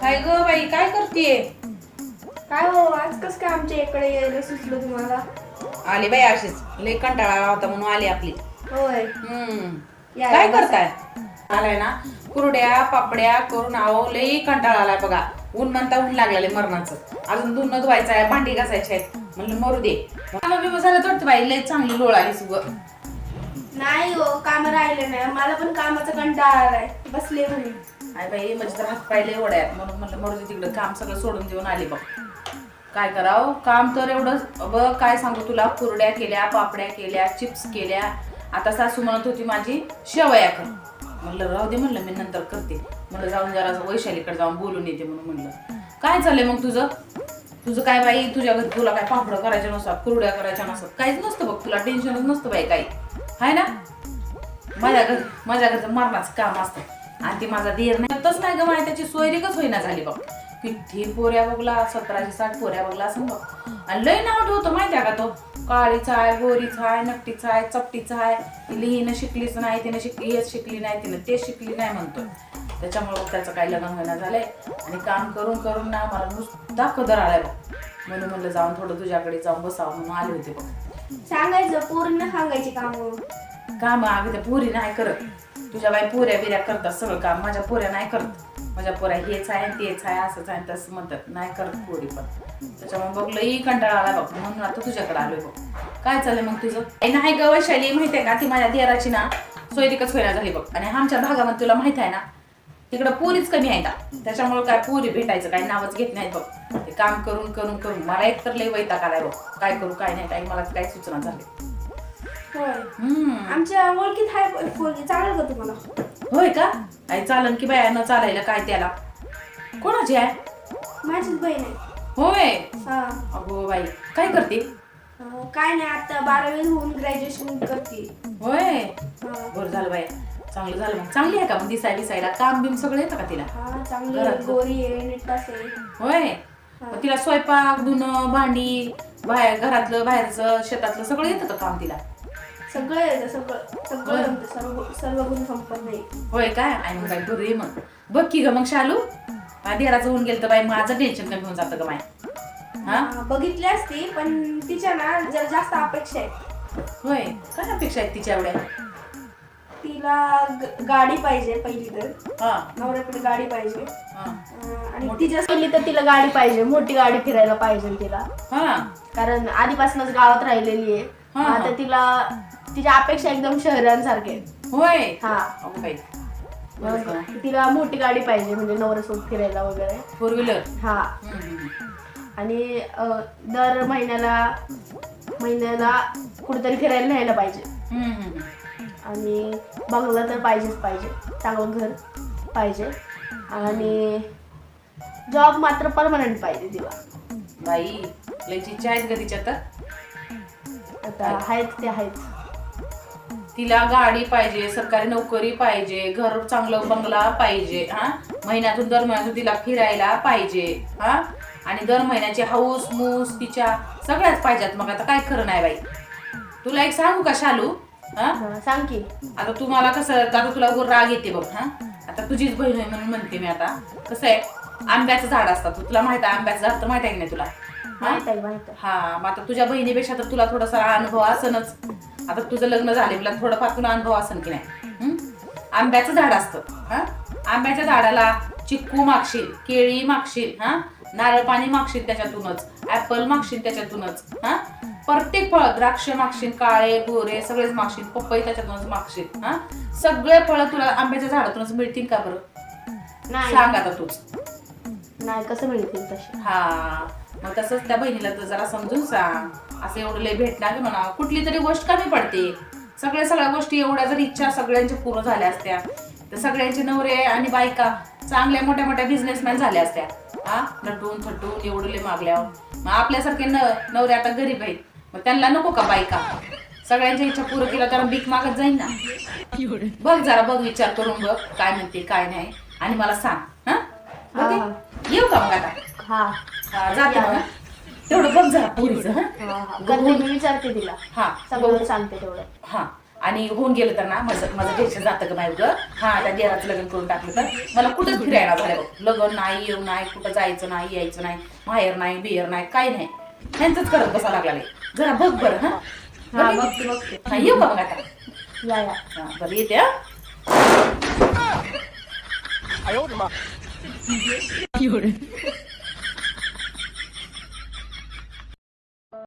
काय ग बाई काय करतीये? काय हो आज कस काय आमच्या इकडे यायला सुचलं तुम्हाला? आली बाई अशीच. लय कंटाळा आला होता म्हणून आली आपली. होय. हम्म. या, काय. करताय? आलाय ना कुरड्या पापड्या करून आहो लय कंटाळा आलाय बघा. ऊन म्हणता ऊन लागलेलं मरणाचं. अजून धुणं धुवायचं आहे भांडी घासायची आहेत. म्हणलं मरू दे. मग बिम झालं तर बाई लय चांगली लोळ आली सुग. नाही हो काम राहिले नाही. मला पण कामाचा कंटाळा आलाय. बसले म्हणून आई बाई म्हणजे तर हात पाहिले एवढ्या आहेत म्हणून म्हणलं मरू तिकडं काम सगळं सोडून देऊन आले बघ. काय करावं? काम तर एवढं बघ काय सांगू तुला? कुरड्या केल्या पापड्या केल्या चिप्स केल्या. आता सासू म्हणत होती माझी शेवया कर. म्हणलं राहू दे म्हणलं मी नंतर करते. म्हणलं जाऊन जरा वैशालीकडे जाऊन बोलून येते म्हणून म्हणलं. काय चाललंय मग तुझं? तुझं काय बाई? तुझ्या घरी तुला काय पापडं करायच्या नसतात कुरड्या करायच्या नसतात. काहीच नसतं बघ तुला टेन्शनच नसतं बाई काही. हाय ना? माझ्या घर माझ्या घरचं मरणाचं काम असतं. आणि ती माझा देर नाही. तच नाही ग माहिती त्याची सोयरीकच होईना झाली बघ. किती पोऱ्या बघला सतराशे साठ पोऱ्या बघला असं बघ. आणि लय नाव ठेवतो माहिती आहे का तो? काळीचा आहे गोरीचा आहे नकटीचा आहे चपटीचा आहे. ती लिहिणं शिकलीच नाही तिने शिकली हेच शिकली नाही तिने ते शिकली नाही म्हणतो त्याच्यामुळे त्याचं काही लग्न होईना झालंय. आणि काम करून करून ना मला नुसता कदर आलाय बघ. म्हणून म्हणलं जाऊन थोडं तुझ्याकडे जाऊन बसावं म्हणून आले होते बघ. सांगायचं पूर्ण सांगायची काम. काम अगं त्या पोरी नाही करत. तुझ्या बाई पोऱ्या बिऱ्या करतात सगळं काम. माझ्या पोऱ्या नाही करत. माझ्या पोऱ्या हेच आहे तेच आहे असंच आहे तसं म्हणतात. नाही करत पोरी पण. त्याच्यामुळे बघ लई कंटाळा आला बघ. म्हणून आता तुझ्याकडे आलोय बघ. काय चाललंय मग तुझं? नाही ग वैशाली माहिती आहे का? ती माझ्या देराची ना सोयरिकच होईना झाली बघ. आणि आमच्या भागामध्ये तुला माहीत आहे ना तिकडं पोरीच कमी आहे का त्याच्यामुळे काय पोरी भेटायचं काही नावच घेत नाहीत बघ. ते काम करून करून करून. मला एक तर लई वैताग आलाय बघ. काय करू काय नाही काही मला काही सूचना झाली. हम्म. आमच्या ओळखीत पोरगी. चालेल का तुम्हाला? होय का? आई चालन की बाया न चालायला काय त्याला? कोणाची आहे? माझीच बहीण आहे. होय. हा. अगो बाई काय करते? अं, काय नाही आता बारावी होऊन ग्रॅज्युएशन करते. होय. हा. बरं झालं बाई. चांगलं झालं मग. चांगली आहे का मग दिसाय दिसायला काम बिम सगळं येतं का तिला? हा चांगली घरात आहे, गोरी आहे नीटास आहे. होय. मग तिला स्वयंपाक धुणं भांडी बाहेर घरातलं बाहेरचं शेतातलं सगळं येतं का काम तिला? सगळं येतं सगळं सगळं जमतं सर्व सर्व गुण संपन्न आहे होय काय? आणि मग बाई बरं आहे मग. बघ की ग मग शालू. देराचं होऊन गेलं तर बाई माझं टेन्शन कमी होऊन जातं का माय हा? हा, बघितली असती पण तिच्या ना जरा जास्त अपेक्षा आहे होय. काय अपेक्षा आहेत तिच्या एवढ्या? तिला ग- गाडी पाहिजे पहिली तर. हा. नवऱ्याकडे गाडी पाहिजे. हा. अं, आणि तिच्या पहिली तर तिला गाडी पाहिजे मोठी गाडी फिरायला पाहिजे तिला. हा. कारण आधीपासूनच गावात राहिलेली आहे. हा. आता तिला तिच्या अपेक्षा एकदम शहरांसारखे आहेत. होय? हा. अगो बाई मग तिला मोठी गाडी पाहिजे म्हणजे नवऱ्यासोबत फिरायला वगैरे. फोर व्हीलर हा. आणि अं, दर महिन्याला महिन्याला कुठेतरी फिरायला न्यायला पाहिजे. आणि बंगला तर पाहिजेच पाहिजे. चांगलं घर पाहिजे. आणि जॉब मात्र परमनंट पाहिजे तिला. बाई लय चिच्च्या आहेत ग तिच्या तर आता आहेत ते आहेत. तिला गाडी पाहिजे सरकारी नोकरी पाहिजे घर चांगलं बंगला पाहिजे हा? महिन्यातून दर महिन्यातून तिला फिरायला पाहिजे हा? आणि दर महिन्याची हाऊस मूस तिच्या सगळ्याच पाहिजेत. मग आता काय खरं नाही बाई? तुला एक सांगू का शालू? हा? सांग की. आता तुम्हाला कसं आता तुला राग येते बघ हा? आता तुझीच बहीण आहे म्हणून म्हणते मी आता. कसं आहे? आंब्याचं झाड असतं. तू- तुला माहीत आहे आंब्याचं झाड तर माहीत आहे की नाही तुला? हा? हा मग आता तुझ्या बहिणीपेक्षा तर तुला थोडासा अनुभव असनच. आता तुझं लग्न झाले तुला थोडंफार तुला अनुभव असन की नाही? हं? आंब्याचं झाड असतं. हा? आंब्याच्या झाडाला चिक्कू मागशील केळी मागशील हा? नारळ पाणी मागशील त्याच्यातूनच ऍपल मागशील त्याच्यातूनच हा? प्रत्येक फळ द्राक्ष मागशील काळे गोरे सगळेच मागशील पपई त्याच्यातूनच मागशील हा? सगळे फळं तुला आंब्याच्या झाडातूनच मिळतील का बरं? नाही. सांग आता तूच. नाही कसं मिळतील तसे? हा. मग तसंच त्या बहिणीला तर जरा समजून सांग. असं एवढं लय भेटणार की म्हणा. कुठली तरी गोष्ट कमी पडते. सगळ्या सगळ्या गोष्टी एवढ्या जर इच्छा सगळ्यांच्या पूर्ण झाल्या असत्या तर सगळ्यांचे नवरे आणि बायका चांगल्या मोठ्या मोठ्या बिझनेसमॅन झाल्या असत्या. हा? नटून थटून एवढं लय मागल्यावर. मग आपल्यासारखे न नवरे आता गरीब आहेत. मग त्यांना नको का बायका? सगळ्यांच्या इच्छा पूर्ण केल्या तर भीक मागत जाईल ना. बघ जरा बघ विचार करून बघ काय म्हणते काय नाही. आणि मला सांग. हा. येऊ का मग आता? हा, जाते तेवढं बघ जरा पोरीचं मी विचारते तिला. हा सगळं सांगते तेवढं. हा आणि होऊन गेलं तर ना माझं माझं टेन्शन जातं का नाही हा त्या देवाचं लग्न करून टाकलं तर. मला कुठंच फिरायला झालं लग्न नाही येऊ नाही कुठं जायचं नाही यायचं नाही माहेर नाही बिहेर नाही काय नाही. त्यांचंच करत बसा लागला नाही. जरा बघ बर हा. येऊ का बघा आता? बरं येते